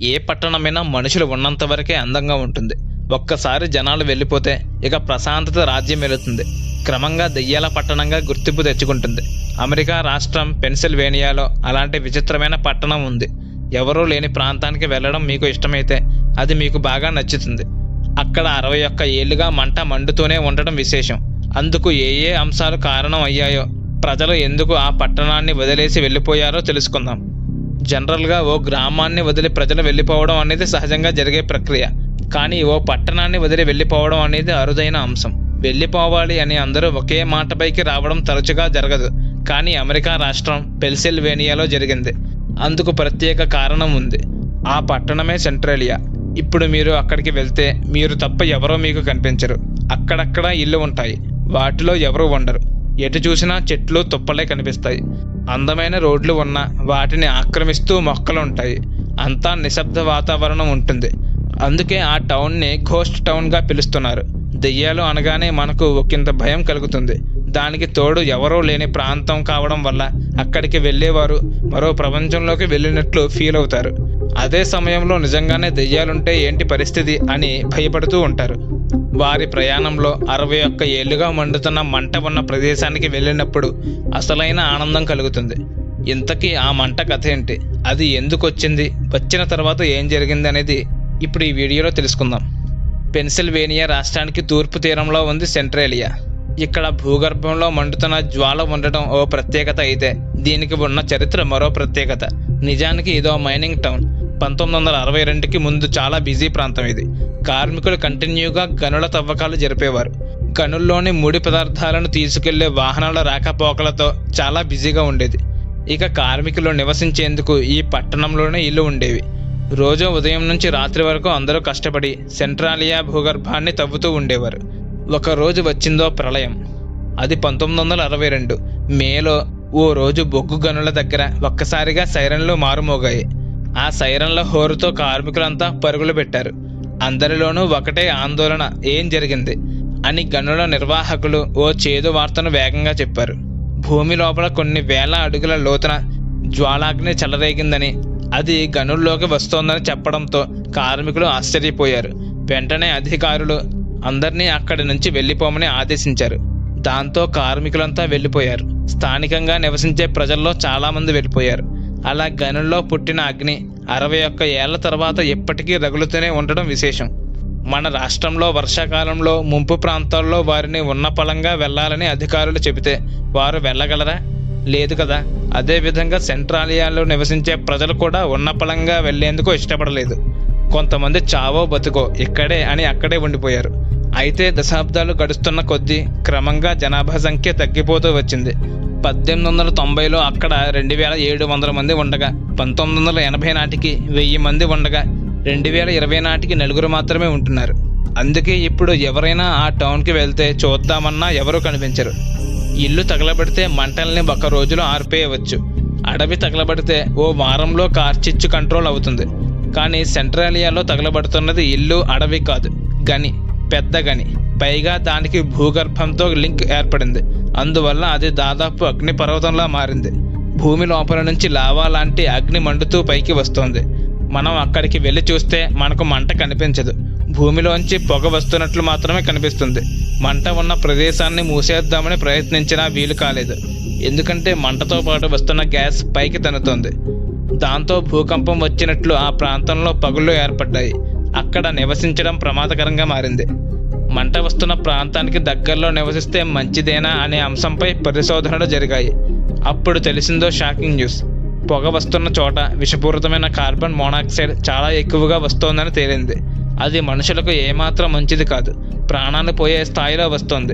ఏ పట్టణమైనా మనుషులు ఉన్నంత వరకే అందంగా ఉంటుంది. ఒక్కసారి జనాలు వెళ్ళిపోతే ఇక ప్రశాంతత రాజ్యం వెళుతుంది. క్రమంగా దెయ్యాల పట్టణంగా గుర్తింపు తెచ్చుకుంటుంది. అమెరికా రాష్ట్రం పెన్సిల్వేనియాలో అలాంటి విచిత్రమైన పట్టణం ఉంది. ఎవరూ లేని ప్రాంతానికి వెళ్ళడం మీకు ఇష్టమైతే అది మీకు బాగా నచ్చుతుంది. అక్కడ అరవై ఒక్క ఏళ్ళుగా మంట మండుతూనే ఉండడం విశేషం. అందుకు ఏ ఏ అంశాలు కారణం అయ్యాయో ప్రజలు ఎందుకు ఆ పట్టణాన్ని వదిలేసి వెళ్ళిపోయారో తెలుసుకుందాం. జనరల్గా ఓ గ్రామాన్ని వదిలి ప్రజలు వెళ్ళిపోవడం అనేది సహజంగా జరిగే ప్రక్రియ. కానీ ఓ పట్టణాన్ని వదిలి వెళ్ళిపోవడం అనేది అరుదైన అంశం. వెళ్ళిపోవాలి అని అందరూ ఒకే మాటపైకి రావడం తరచుగా జరగదు. కానీ అమెరికా రాష్ట్రం పెన్సిల్వేనియాలో జరిగింది. అందుకు ప్రత్యేక కారణం ఉంది. ఆ పట్టణమే సెంట్రేలియా. ఇప్పుడు మీరు అక్కడికి వెళ్తే మీరు తప్ప ఎవరో మీకు కనిపించరు. అక్కడక్కడ ఇల్లు ఉంటాయి. వాటిలో ఎవరు ఉండరు ఎటు చూసినా చెట్లు తుప్పలే కనిపిస్తాయి. అందమైన రోడ్లు ఉన్న వాటిని ఆక్రమిస్తూ మొక్కలు ఉంటాయి అంతా నిశ్శబ్ద వాతావరణం ఉంటుంది. అందుకే ఆ టౌన్ని ఘోస్ట్ టౌన్గా పిలుస్తున్నారు. దెయ్యాలు అనగానే మనకు ఒకంత భయం కలుగుతుంది. దానికి తోడు ఎవరూ లేని ప్రాంతం కావడం వల్ల అక్కడికి వెళ్ళేవారు మరో ప్రపంచంలోకి వెళ్ళినట్లు ఫీల్ అవుతారు. అదే సమయంలో నిజంగానే దెయ్యాలుంటే ఏంటి పరిస్థితి అని భయపడుతూ ఉంటారు. వారి ప్రయాణంలో అరవై ఒక్క ఏళ్ళుగా మండుతున్న మంట ఉన్న ప్రదేశానికి వెళ్ళినప్పుడు అసలైన ఆనందం కలుగుతుంది. ఇంతకీ ఆ మంట కథ ఏంటి? అది ఎందుకు వచ్చింది? వచ్చిన తర్వాత ఏం జరిగింది అనేది ఇప్పుడు ఈ వీడియోలో తెలుసుకుందాం. పెన్సిల్వేనియా రాష్ట్రానికి తూర్పు తీరంలో ఉంది సెంట్రేలియా. ఇక్కడ భూగర్భంలో మండుతున్న జ్వాల ఉండటం ఓ ప్రత్యేకత అయితే దీనికి ఉన్న చరిత్ర మరో ప్రత్యేకత. నిజానికి ఇదో మైనింగ్ టౌన్. పంతొమ్మిది వందల అరవై రెండుకి ముందు చాలా బిజీ ప్రాంతం ఇది. కార్మికులు కంటిన్యూగా గనుల తవ్వకాలు జరిపేవారు. గనుల్లోని ముడి పదార్థాలను తీసుకెళ్ళే వాహనాల రాకపోకలతో చాలా బిజీగా ఉండేది. ఇక కార్మికులు నివసించేందుకు ఈ పట్టణంలోనే ఇల్లు ఉండేవి. రోజు ఉదయం నుంచి రాత్రి వరకు అందరూ కష్టపడి సెంట్రాలియా భూగర్భాన్ని తవ్వుతూ ఉండేవారు. ఒక రోజు వచ్చిందో ప్రళయం. అది పంతొమ్మిది వందల అరవై రెండు. మేలో ఓ రోజు బొగ్గు గనుల దగ్గర ఒక్కసారిగా సైరన్లు మారుమోగాయి. ఆ సైరన్ల హోరుతో కార్మికులంతా పరుగులు పెట్టారు. అందరిలోనూ ఒకటే ఆందోళన ఏం జరిగింది? అని గనుల నిర్వాహకులు ఓ చేదు వార్తను వేగంగా చెప్పారు. భూమి లోపల కొన్ని వేల అడుగుల లోతున జ్వాలాగ్ని చెలరేగిందని అది గనుల్లోకి వస్తోందని చెప్పడంతో కార్మికులు ఆశ్చర్యపోయారు. వెంటనే అధికారులు అందరినీ అక్కడి నుంచి వెళ్ళిపోమని ఆదేశించారు. దాంతో కార్మికులంతా వెళ్ళిపోయారు. స్థానికంగా నివసించే ప్రజల్లో చాలామంది వెళ్ళిపోయారు. అలా గనుల్లో పుట్టిన అగ్ని అరవై ఒక్క ఏళ్ళ తర్వాత ఇప్పటికీ రగులుతూనే ఉండడం విశేషం. మన రాష్ట్రంలో వర్షాకాలంలో ముంపు ప్రాంతాల్లో వారిని ఉన్న పలంగా వెళ్ళాలని అధికారులు చెబితే వారు వెళ్ళగలరా? లేదు కదా. అదేవిధంగా సెంట్రాలియాలో నివసించే ప్రజలు కూడా ఉన్న పలంగా వెళ్ళేందుకు ఇష్టపడలేదు. కొంతమంది చావో బతుకో ఇక్కడే అని అక్కడే ఉండిపోయారు. అయితే దశాబ్దాలు గడుస్తున్న కొద్దీ క్రమంగా జనాభా సంఖ్య తగ్గిపోతూ వచ్చింది. పద్దెనిమిది వందల తొంభైలో అక్కడ రెండు వేల ఏడు వందల మంది ఉండగా పంతొమ్మిది వందల ఎనభై నాటికి వెయ్యి మంది ఉండగా రెండు వేల ఇరవై నాటికి నలుగురు మాత్రమే ఉంటున్నారు. అందుకే ఇప్పుడు ఎవరైనా ఆ టౌన్కి వెళ్తే చూద్దామన్నా ఎవరూ కనిపించరు. ఇల్లు తగలబడితే మంటల్ని ఒక రోజులో ఆర్పేయవచ్చు. అడవి తగలబడితే ఓ వారంలో కార్చిచ్చు కంట్రోల్ అవుతుంది. కానీ సెంట్రాలియాలో తగలబడుతున్నది ఇల్లు అడవి కాదు. గని పెద్ద గని. పైగా దానికి భూగర్భంతో లింక్ ఏర్పడింది. అందువల్ల అది దాదాపు అగ్నిపర్వతంలా మారింది. భూమి లోపల నుంచి లావా లాంటి అగ్ని మండుతూ పైకి వస్తోంది. మనం అక్కడికి వెళ్ళి చూస్తే మనకు మంట కనిపించదు. భూమిలోంచి పొగ వస్తున్నట్లు మాత్రమే కనిపిస్తుంది. మంట ఉన్న ప్రదేశాన్ని మూసేద్దామని ప్రయత్నించినా వీలు కాలేదు. ఎందుకంటే మంటతో పాటు వస్తున్న గ్యాస్ పైకి తన్నుతోంది. దాంతో భూకంపం వచ్చినట్లు ఆ ప్రాంతంలో పగుళ్ళు ఏర్పడ్డాయి. అక్కడ నివసించడం ప్రమాదకరంగా మారింది. మంట వస్తున్న ప్రాంతానికి దగ్గరలో నివసిస్తే మంచిదేనా అనే అంశంపై పరిశోధనలు జరిగాయి. అప్పుడు తెలిసిందో షాకింగ్ న్యూస్. పొగ వస్తున్న చోట విషపూరితమైన కార్బన్ మోనాక్సైడ్ చాలా ఎక్కువగా వస్తోందని తేలింది. అది మనుషులకు ఏమాత్రం మంచిది కాదు. ప్రాణాలు పోయే స్థాయిలో వస్తుంది.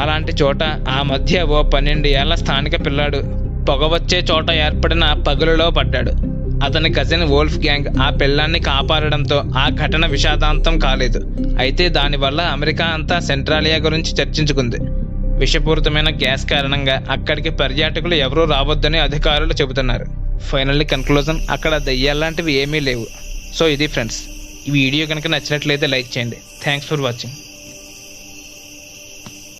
అలాంటి చోట ఆ మధ్య ఓ పన్నెండు ఏళ్ళ స్థానిక పిల్లాడు పొగ వచ్చే చోట ఏర్పడిన పగులులో పడ్డాడు. అతని కజిన్ వోల్ఫ్ గ్యాంగ్ ఆ పిల్లాన్ని కాపాడడంతో ఆ ఘటన విషాదాంతం కాలేదు. అయితే దానివల్ల అమెరికా అంతా సెంట్రాలియా గురించి చర్చించుకుంది. విషపూరితమైన గ్యాస్ కారణంగా అక్కడికి పర్యాటకులు ఎవరూ రావద్దని అధికారులు చెబుతున్నారు. ఫైనల్లీ కన్క్లూజన్ అక్కడ దయ్యాలాంటివి ఏమీ లేవు. సో ఇది ఫ్రెండ్స్ ఈ వీడియో కనుక నచ్చినట్లయితే లైక్ చేయండి. Thanks for watching